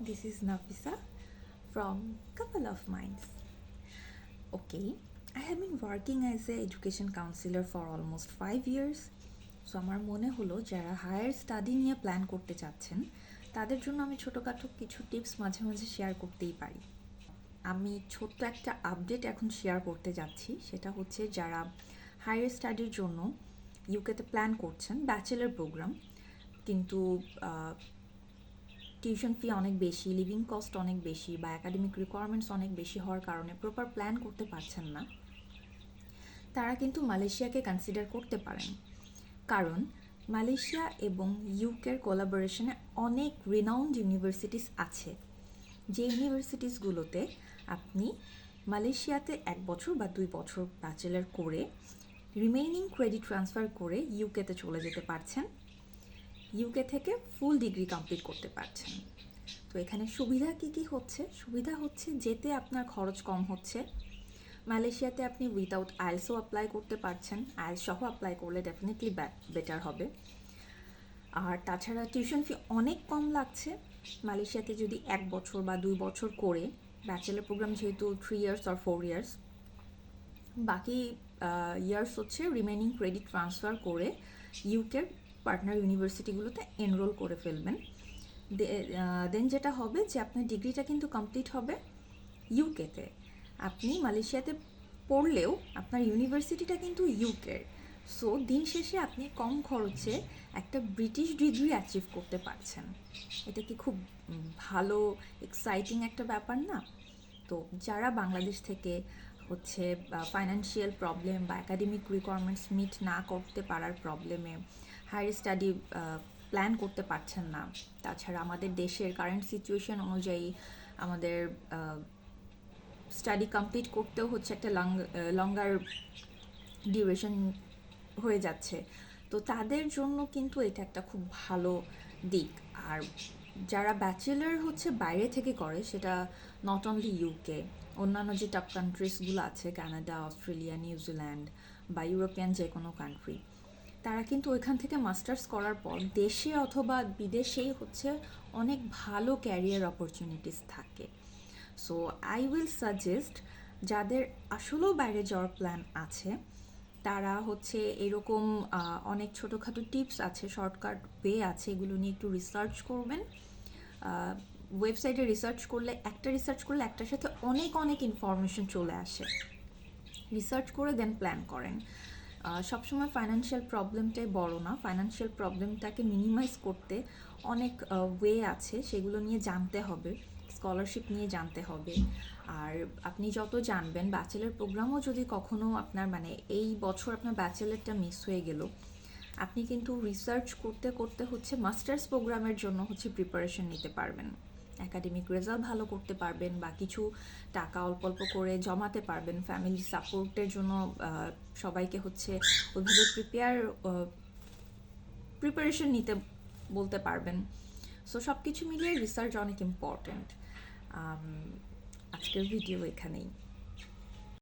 This is Nafisa from Couple of Minds. Okay, I have been working as a education counselor for almost five years. So আমার মনে হলো যারা higher study নিয়ে plan করতে চাচ্ছেন তাদের জন্য আমি ছোটোখাটো কিছু টিপস মাঝে মাঝে শেয়ার করতেই পারি আমি ছোট্ট একটা আপডেট এখন শেয়ার করতে যাচ্ছি সেটা হচ্ছে যারা হায়ার স্টাডির জন্য ইউকেতে প্ল্যান করছেন ব্যাচেলার প্রোগ্রাম কিন্তু টিউশন ফি অনেক বেশি লিভিং কস্ট অনেক বেশি বা একাডেমিক রিকোয়ারমেন্টস অনেক বেশি হওয়ার কারণে প্রপার প্ল্যান করতে পারছেন না। তারা কিন্তু মালয়েশিয়াকে কনসিডার করতে পারেন। কারণ মালয়েশিয়া এবং ইউকের কোলাবোরেশনে অনেক রিনাউন্ড ইউনিভার্সিটিস আছে। যে ইউনিভার্সিটিসগুলোতে আপনি মালয়েশিয়াতে এক বছর বা দুই বছর ব্যাচেলার করে রিমেইনিং ক্রেডিট ট্রান্সফার করে ইউকেতে চলে যেতে পারছেন। ইউকে থেকে ফুল ডিগ্রি কমপ্লিট করতে পারছেন। তো এখানে সুবিধা কি কি হচ্ছে? সুবিধা হচ্ছে যেতে আপনার খরচ কম হচ্ছে। মালয়েশিয়াতে আপনি উইদাউট আইলসও অ্যাপ্লাই করতে পারছেন। আইলস সহ অ্যাপ্লাই করলে ডেফিনেটলি বেটার হবে। আর তাছাড়া টিউশন ফি অনেক কম লাগছে। মালয়েশিয়াতে যদি এক বছর বা দুই বছর করে ব্যাচেলার প্রোগ্রাম যেহেতু থ্রি ইয়ার্স আর ফোর ইয়ার্স বাকি ইয়ার্স হচ্ছে রিমেনিং ক্রেডিট ট্রান্সফার করে ইউকের পার্টনার ইউনিভার্সিটিগুলোতে এনরোল করে ফেলবেন। দেন যেটা হবে যে আপনার ডিগ্রিটা কিন্তু কমপ্লিট হবে ইউকেতে আপনি মালয়েশিয়াতে পড়লেও আপনার ইউনিভার্সিটিটা কিন্তু ইউকের সো দিন শেষে আপনি কম খরচে একটা ব্রিটিশ ডিগ্রি অ্যাচিভ করতে পারছেন। এটা কি খুব ভালো এক্সাইটিং একটা ব্যাপার না? তো যারা বাংলাদেশ থেকে হচ্ছে ফাইন্যান্সিয়াল প্রবলেম বা একাডেমিক রিকোয়ারমেন্টস মিট না করতে পারার প্রবলেমে হায়ার স্টাডি প্ল্যান করতে পারছেন না। তাছাড়া আমাদের দেশের কারেন্ট সিচুয়েশন অনুযায়ী আমাদের স্টাডি কমপ্লিট করতেও হচ্ছে একটা লং লঙ্গার ডিউরেশন হয়ে যাচ্ছে। তো তাদের জন্য কিন্তু এটা একটা খুব ভালো দিক। আর যারা ব্যাচেলার হচ্ছে বাইরে থেকে করে, সেটা নট অনলি ইউকে অন্যান্য যে টপ কান্ট্রিজগুলো আছে কানাডা অস্ট্রেলিয়া নিউজিল্যান্ড বা ইউরোপিয়ান যে কোনো কান্ট্রি তারা কিন্তু ওইখান থেকে মাস্টার্স করার পর দেশে অথবা বিদেশেই হচ্ছে অনেক ভালো ক্যারিয়ার অপরচুনিটিস থাকে। সো আই উইল সাজেস্ট যাদের আসলেও বাইরে যাওয়ার প্ল্যান আছে, তারা হচ্ছে এরকম অনেক ছোটোখাটো টিপস আছে শর্টকাট ওয়ে আছে, এগুলো নিয়ে একটু রিসার্চ করবেন। ওয়েবসাইটে রিসার্চ করলে, একটা রিসার্চ করলে একটার সাথে অনেক অনেক ইনফরমেশন চলে আসে। রিসার্চ করে দেন প্ল্যান করেন। সবসময় ফাইন্যান্সিয়াল প্রবলেমটাই বড় না। ফাইন্যান্সিয়াল প্রবলেমটাকে মিনিমাইজ করতে অনেক ওয়ে আছে। সেগুলো নিয়ে জানতে হবে স্কলারশিপ নিয়ে জানতে হবে। আর আপনি যত জানবেন ব্যাচেলার প্রোগ্রামও যদি কখনো আপনার মানে এই বছর আপনার ব্যাচেলারটা মিস হয়ে গেল, আপনি কিন্তু রিসার্চ করতে করতে হচ্ছে মাস্টার্স প্রোগ্রামের জন্য হচ্ছে প্রিপারেশন নিতে পারবেন। একাডেমিক রেজাল্ট ভালো করতে পারবেন বা কিছু টাকা অল্প অল্প করে জমাতে পারবেন ফ্যামিলি সাপোর্টের জন্য সবাইকে হচ্ছে ওইভাবে প্রিপেয়ার প্রিপারেশন নিতে বলতে পারবেন। সো সব কিছু মিলিয়ে রিসার্চ অনেক ইম্পর্ট্যান্ট আজকের ভিডিও এখানেই।